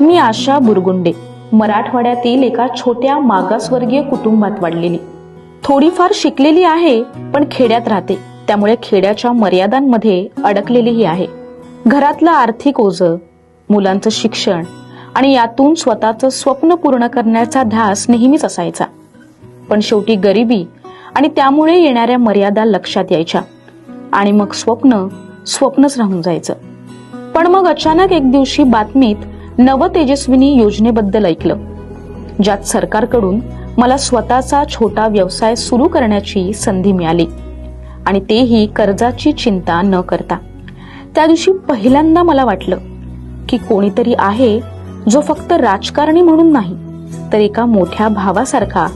मी आशा बुरगुंडे. मराठवाड्यातील एका छोट्या मागासवर्गीय कुटुंबात वाढलेली. थोडीफार शिकलेली आहे पण खेड्यात राहते. त्यामुळे खेड्याच्या मर्यादांमध्ये अडकलेलीही आहे. घरातलं आर्थिक ओझ मुलांचं शिक्षण आणि यातून स्वतःचं स्वप्न पूर्ण करण्याचा ध्यास नेहमीच असायचा. पण शेवटी गरिबी आणि त्यामुळे येणाऱ्या मर्यादा लक्षात यायच्या. आणि मग स्वप्न स्वप्नच राहून जायचं. पण मग अचानक एक दिवशी बातमीत नव तेजस्विनी योजनेबद्दल ऐकलं. ज्यात सरकारकडून मला स्वतःचा छोटा व्यवसाय सुरू करण्याची संधी मिळाली. आणि तेही कर्जाची चिंता न करता. त्या दिवशी पहिल्यांदा मला वाटलं की कोणीतरी आहे जो फक्त राजकारणी म्हणून नाही तर एका मोठ्या भावासारखा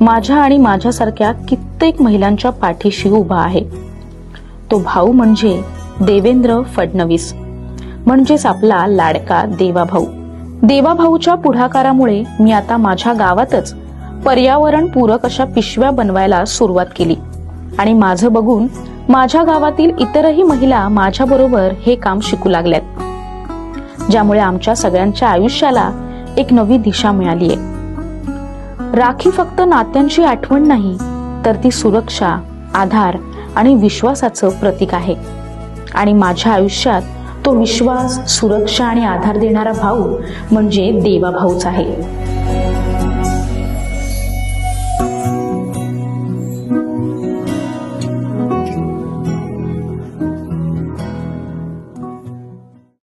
माझ्या आणि माझ्यासारख्या कित्येक महिलांच्या पाठीशी उभा आहे. तो भाऊ म्हणजे देवेंद्र फडणवीस. म्हणजेच आपला लाडका देवाभाऊ. देवाभाऊच्या पुढाकारामुळे मी आता माझ्या गावातच पर्यावरण पूरक अशा पिशव्या बनवायला सुरुवात केली. आणि माझं बघून माझ्या गावातील इतरही महिला माझ्याबरोबर हे काम शिकू लागल्यात. ज्यामुळे आमच्या सगळ्यांच्या आयुष्याला एक नवी दिशा मिळाली आहे राखी फक्त नात्यांची आठवण नाही तर ती सुरक्षा आधार आणि विश्वासाचं प्रतीक आहे. आणि माझ्या आयुष्यात तो विश्वास सुरक्षा आणि आधार देणारा भाऊ म्हणजे देवा भाऊच आहे.